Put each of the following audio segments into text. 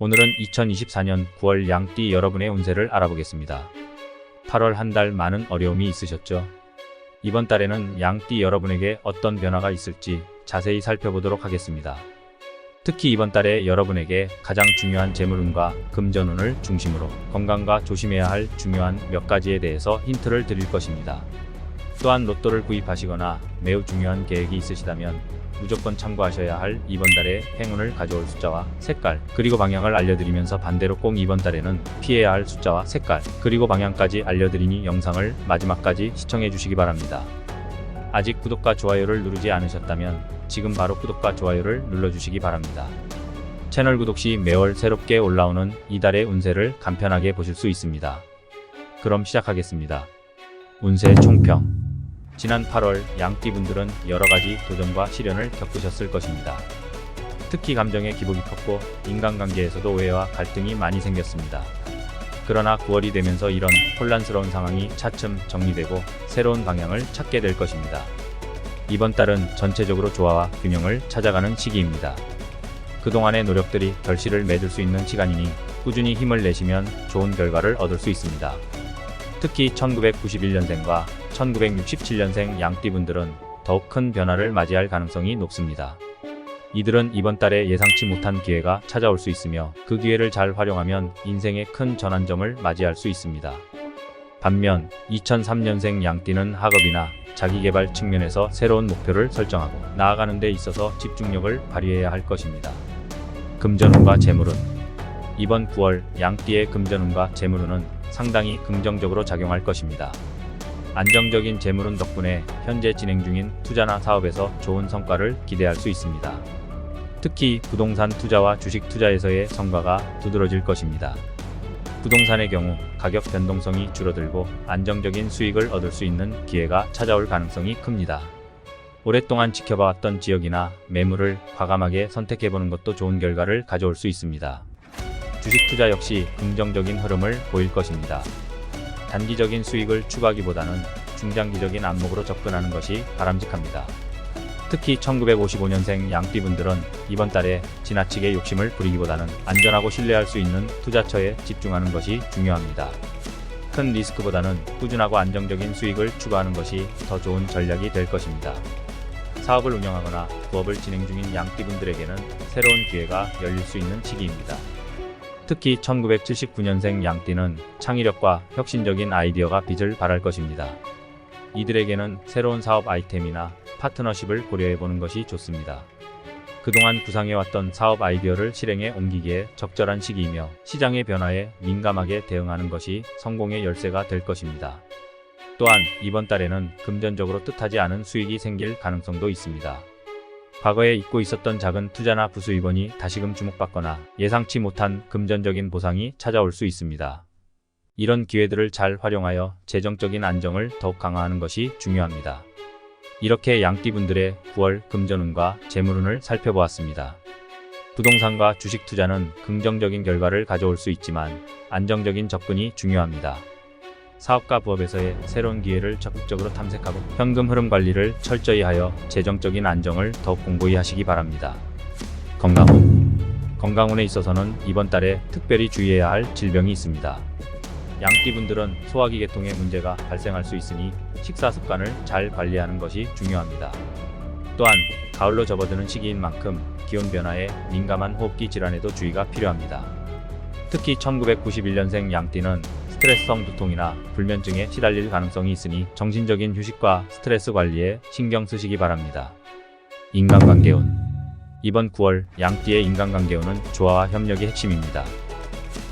오늘은 2024년 9월 양띠 여러분의 운세를 알아보겠습니다. 8월 한 달 많은 어려움이 있으셨죠? 이번 달에는 양띠 여러분에게 어떤 변화가 있을지 자세히 살펴보도록 하겠습니다. 특히 이번 달에 여러분에게 가장 중요한 재물운과 금전운을 중심으로 건강과 조심해야 할 중요한 몇 가지에 대해서 힌트를 드릴 것입니다. 또한 로또를 구입하시거나 매우 중요한 계획이 있으시다면 무조건 참고하셔야 할 이번 달의 행운을 가져올 숫자와 색깔, 그리고 방향을 알려드리면서 반대로 꼭 이번 달에는 피해야 할 숫자와 색깔, 그리고 방향까지 알려드리니 영상을 마지막까지 시청해 주시기 바랍니다. 아직 구독과 좋아요를 누르지 않으셨다면 지금 바로 구독과 좋아요를 눌러주시기 바랍니다. 채널 구독 시 매월 새롭게 올라오는 이달의 운세를 간편하게 보실 수 있습니다. 그럼 시작하겠습니다. 운세 총평 지난 8월 양띠분들은 여러 가지 도전과 시련을 겪으셨을 것입니다. 특히 감정의 기복이 컸고 인간관계에서도 오해와 갈등이 많이 생겼습니다. 그러나 9월이 되면서 이런 혼란스러운 상황이 차츰 정리되고 새로운 방향을 찾게 될 것입니다. 이번 달은 전체적으로 조화와 균형을 찾아가는 시기입니다. 그동안의 노력들이 결실을 맺을 수 있는 시간이니 꾸준히 힘을 내시면 좋은 결과를 얻을 수 있습니다. 특히 1991년생과 1967년생 양띠분들은 더욱 큰 변화를 맞이할 가능성이 높습니다. 이들은 이번 달에 예상치 못한 기회가 찾아올 수 있으며 그 기회를 잘 활용하면 인생의 큰 전환점을 맞이할 수 있습니다. 반면 2003년생 양띠는 학업이나 자기개발 측면에서 새로운 목표를 설정하고 나아가는 데 있어서 집중력을 발휘해야 할 것입니다. 금전운과 재물운 이번 9월 양띠의 금전운과 재물운은 상당히 긍정적으로 작용할 것입니다. 안정적인 재물운 덕분에 현재 진행 중인 투자나 사업에서 좋은 성과를 기대할 수 있습니다. 특히 부동산 투자와 주식 투자에서의 성과가 두드러질 것입니다. 부동산의 경우 가격 변동성이 줄어들고 안정적인 수익을 얻을 수 있는 기회가 찾아올 가능성이 큽니다. 오랫동안 지켜봐왔던 지역이나 매물을 과감하게 선택해보는 것도 좋은 결과를 가져올 수 있습니다. 주식 투자 역시 긍정적인 흐름을 보일 것입니다. 단기적인 수익을 추구하기보다는 중장기적인 안목으로 접근하는 것이 바람직합니다. 특히 1955년생 양띠분들은 이번 달에 지나치게 욕심을 부리기보다는 안전하고 신뢰할 수 있는 투자처에 집중하는 것이 중요합니다. 큰 리스크보다는 꾸준하고 안정적인 수익을 추구하는 것이 더 좋은 전략이 될 것입니다. 사업을 운영하거나 부업을 진행 중인 양띠분들에게는 새로운 기회가 열릴 수 있는 시기입니다. 특히 1979년생 양띠는 창의력과 혁신적인 아이디어가 빛을 발할 것입니다. 이들에게는 새로운 사업 아이템이나 파트너십을 고려해 보는 것이 좋습니다. 그동안 구상해왔던 사업 아이디어를 실행에 옮기기에 적절한 시기이며 시장의 변화에 민감하게 대응하는 것이 성공의 열쇠가 될 것입니다. 또한 이번 달에는 금전적으로 뜻하지 않은 수익이 생길 가능성도 있습니다. 과거에 잊고 있었던 작은 투자나 부수 입원이 다시금 주목받거나 예상치 못한 금전적인 보상이 찾아올 수 있습니다. 이런 기회들을 잘 활용하여 재정적인 안정을 더욱 강화하는 것이 중요합니다. 이렇게 양띠분들의 9월 금전운과 재물운을 살펴보았습니다. 부동산과 주식 투자는 긍정적인 결과를 가져올 수 있지만 안정적인 접근이 중요합니다. 사업과 부업에서의 새로운 기회를 적극적으로 탐색하고 현금 흐름 관리를 철저히 하여 재정적인 안정을 더욱 공고히 하시기 바랍니다. 건강운 건강운에 있어서는 이번 달에 특별히 주의해야 할 질병이 있습니다. 양띠분들은 소화기 계통에 문제가 발생할 수 있으니 식사 습관을 잘 관리하는 것이 중요합니다. 또한 가을로 접어드는 시기인 만큼 기온 변화에 민감한 호흡기 질환에도 주의가 필요합니다. 특히 1991년생 양띠는 스트레스성 두통이나 불면증에 시달릴 가능성이 있으니 정신적인 휴식과 스트레스 관리에 신경 쓰시기 바랍니다. 인간관계운 이번 9월 양띠의 인간관계운은 조화와 협력이 핵심입니다.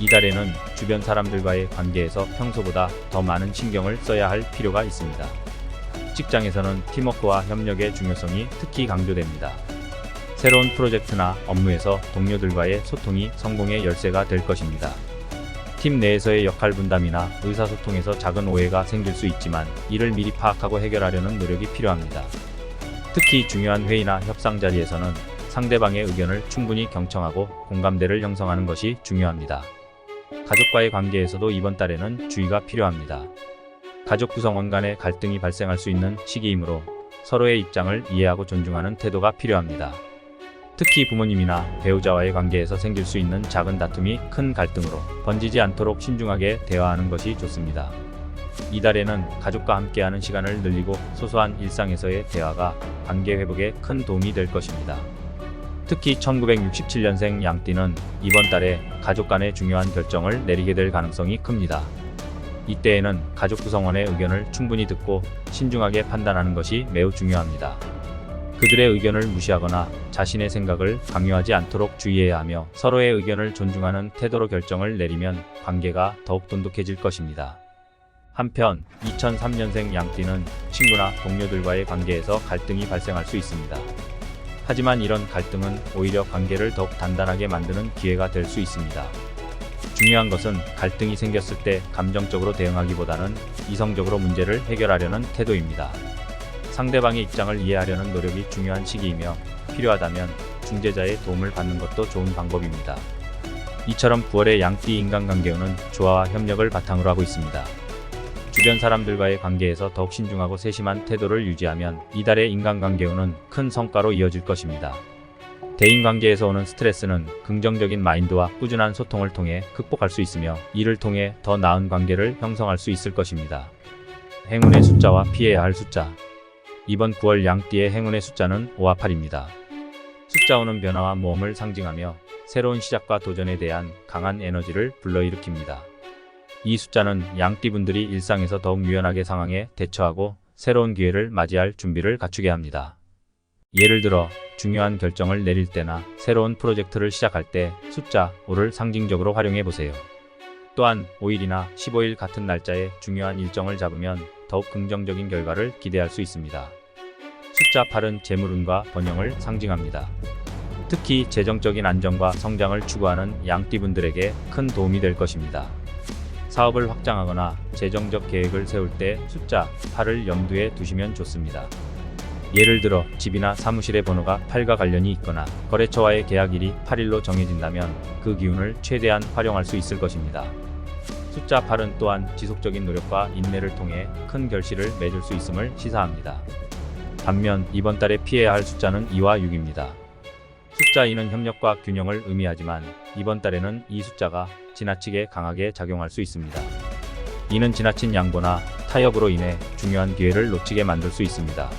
이달에는 주변 사람들과의 관계에서 평소보다 더 많은 신경을 써야 할 필요가 있습니다. 직장에서는 팀워크와 협력의 중요성이 특히 강조됩니다. 새로운 프로젝트나 업무에서 동료들과의 소통이 성공의 열쇠가 될 것입니다. 팀 내에서의 역할 분담이나 의사소통에서 작은 오해가 생길 수 있지만 이를 미리 파악하고 해결하려는 노력이 필요합니다. 특히 중요한 회의나 협상 자리에서는 상대방의 의견을 충분히 경청하고 공감대를 형성하는 것이 중요합니다. 가족과의 관계에서도 이번 달에는 주의가 필요합니다. 가족 구성원 간의 갈등이 발생할 수 있는 시기이므로 서로의 입장을 이해하고 존중하는 태도가 필요합니다. 특히 부모님이나 배우자와의 관계에서 생길 수 있는 작은 다툼이 큰 갈등으로 번지지 않도록 신중하게 대화하는 것이 좋습니다. 이달에는 가족과 함께하는 시간을 늘리고 소소한 일상에서의 대화가 관계 회복에 큰 도움이 될 것입니다. 특히 1967년생 양띠는 이번 달에 가족 간의 중요한 결정을 내리게 될 가능성이 큽니다. 이때에는 가족 구성원의 의견을 충분히 듣고 신중하게 판단하는 것이 매우 중요합니다. 그들의 의견을 무시하거나 자신의 생각을 강요하지 않도록 주의해야 하며 서로의 의견을 존중하는 태도로 결정을 내리면 관계가 더욱 돈독해질 것입니다. 한편 2003년생 양띠는 친구나 동료들과의 관계에서 갈등이 발생할 수 있습니다. 하지만 이런 갈등은 오히려 관계를 더욱 단단하게 만드는 기회가 될 수 있습니다. 중요한 것은 갈등이 생겼을 때 감정적으로 대응하기보다는 이성적으로 문제를 해결하려는 태도입니다. 상대방의 입장을 이해하려는 노력이 중요한 시기이며 필요하다면 중재자의 도움을 받는 것도 좋은 방법입니다. 이처럼 9월의 양띠 인간관계운은 조화와 협력을 바탕으로 하고 있습니다. 주변 사람들과의 관계에서 더욱 신중하고 세심한 태도를 유지하면 이달의 인간관계운은 큰 성과로 이어질 것입니다. 대인관계에서 오는 스트레스는 긍정적인 마인드와 꾸준한 소통을 통해 극복할 수 있으며 이를 통해 더 나은 관계를 형성할 수 있을 것입니다. 행운의 숫자와 피해야 할 숫자 이번 9월 양띠의 행운의 숫자는 5와 8입니다. 숫자 5는 변화와 모험을 상징하며 새로운 시작과 도전에 대한 강한 에너지를 불러일으킵니다. 이 숫자는 양띠분들이 일상에서 더욱 유연하게 상황에 대처하고 새로운 기회를 맞이할 준비를 갖추게 합니다. 예를 들어 중요한 결정을 내릴 때나 새로운 프로젝트를 시작할 때 숫자 5를 상징적으로 활용해 보세요. 또한 5일이나 15일 같은 날짜에 중요한 일정을 잡으면 더욱 긍정적인 결과를 기대할 수 있습니다. 숫자 8은 재물운과 번영을 상징합니다. 특히 재정적인 안정과 성장을 추구하는 양띠분들에게 큰 도움이 될 것입니다. 사업을 확장하거나 재정적 계획을 세울 때 숫자 8을 염두에 두시면 좋습니다. 예를 들어 집이나 사무실의 번호가 8과 관련이 있거나 거래처와의 계약일이 8일로 정해진다면 그 기운을 최대한 활용할 수 있을 것입니다. 숫자 8은 또한 지속적인 노력과 인내를 통해 큰 결실을 맺을 수 있음을 시사합니다. 반면 이번 달에 피해야 할 숫자는 2와 6입니다. 숫자 2는 협력과 균형을 의미하지만 이번 달에는 이 숫자가 지나치게 강하게 작용할 수 있습니다. 이는 지나친 양보나 타협으로 인해 중요한 기회를 놓치게 만들 수 있습니다.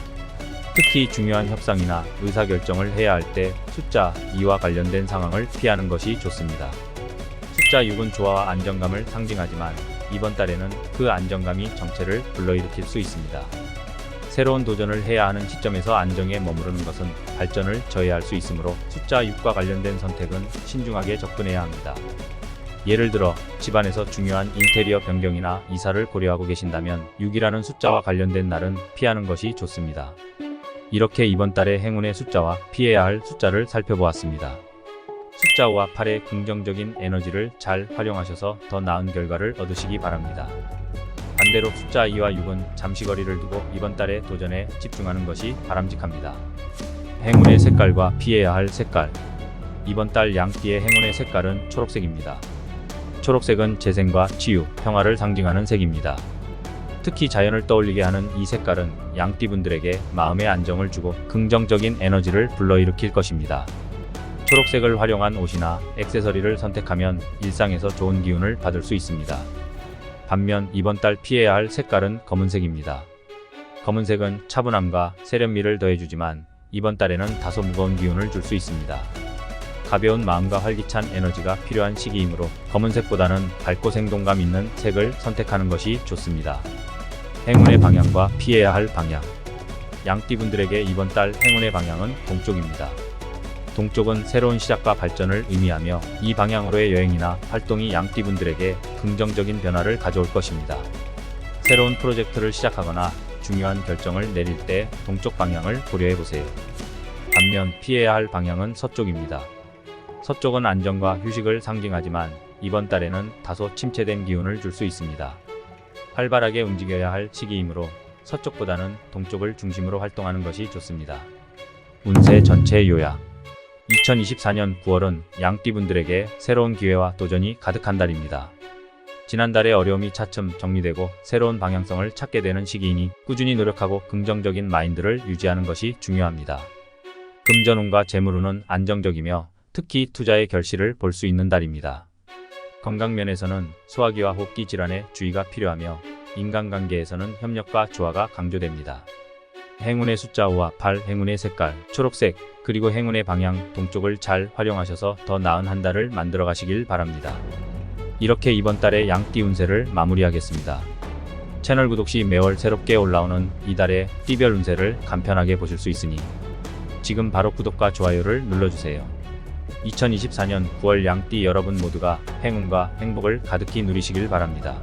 특히 중요한 협상이나 의사결정을 해야 할 때 숫자 2와 관련된 상황을 피하는 것이 좋습니다. 숫자 6은 조화와 안정감을 상징하지만 이번 달에는 그 안정감이 정체를 불러일으킬 수 있습니다. 새로운 도전을 해야 하는 시점에서 안정에 머무르는 것은 발전을 저해할 수 있으므로 숫자 6과 관련된 선택은 신중하게 접근해야 합니다. 예를 들어 집안에서 중요한 인테리어 변경이나 이사를 고려하고 계신다면 6이라는 숫자와 관련된 날은 피하는 것이 좋습니다. 이렇게 이번 달의 행운의 숫자와 피해야 할 숫자를 살펴보았습니다. 숫자 5와 8의 긍정적인 에너지를 잘 활용하셔서 더 나은 결과를 얻으시기 바랍니다. 반대로 숫자 2와 6은 잠시 거리를 두고 이번 달의 도전에 집중하는 것이 바람직합니다. 행운의 색깔과 피해야 할 색깔. 이번 달 양띠의 행운의 색깔은 초록색입니다. 초록색은 재생과 치유, 평화를 상징하는 색입니다. 특히 자연을 떠올리게 하는 이 색깔은 양띠분들에게 마음의 안정을 주고 긍정적인 에너지를 불러일으킬 것입니다. 초록색을 활용한 옷이나 액세서리를 선택하면 일상에서 좋은 기운을 받을 수 있습니다. 반면 이번 달 피해야 할 색깔은 검은색입니다. 검은색은 차분함과 세련미를 더해주지만 이번 달에는 다소 무거운 기운을 줄 수 있습니다. 가벼운 마음과 활기찬 에너지가 필요한 시기이므로 검은색보다는 밝고 생동감 있는 색을 선택하는 것이 좋습니다. 행운의 방향과 피해야 할 방향. 양띠분들에게 이번 달 행운의 방향은 동쪽입니다. 동쪽은 새로운 시작과 발전을 의미하며 이 방향으로의 여행이나 활동이 양띠분들에게 긍정적인 변화를 가져올 것입니다. 새로운 프로젝트를 시작하거나 중요한 결정을 내릴 때 동쪽 방향을 고려해 보세요. 반면 피해야 할 방향은 서쪽입니다. 서쪽은 안정과 휴식을 상징하지만 이번 달에는 다소 침체된 기운을 줄 수 있습니다. 활발하게 움직여야 할 시기이므로 서쪽보다는 동쪽을 중심으로 활동하는 것이 좋습니다. 운세 전체 요약 2024년 9월은 양띠분들에게 새로운 기회와 도전이 가득한 달입니다. 지난달의 어려움이 차츰 정리되고 새로운 방향성을 찾게 되는 시기이니 꾸준히 노력하고 긍정적인 마인드를 유지하는 것이 중요합니다. 금전운과 재물운은 안정적이며 특히 투자의 결실을 볼 수 있는 달입니다. 건강면에서는 소화기와 호흡기 질환에 주의가 필요하며 인간관계에서는 협력과 조화가 강조됩니다. 행운의 숫자 5와 8, 행운의 색깔, 초록색, 그리고 행운의 방향, 동쪽을 잘 활용하셔서 더 나은 한 달을 만들어 가시길 바랍니다. 이렇게 이번 달의 양띠 운세를 마무리하겠습니다. 채널 구독 시 매월 새롭게 올라오는 이달의 띠별 운세를 간편하게 보실 수 있으니 지금 바로 구독과 좋아요를 눌러주세요. 2024년 9월 양띠 여러분 모두가 행운과 행복을 가득히 누리시길 바랍니다.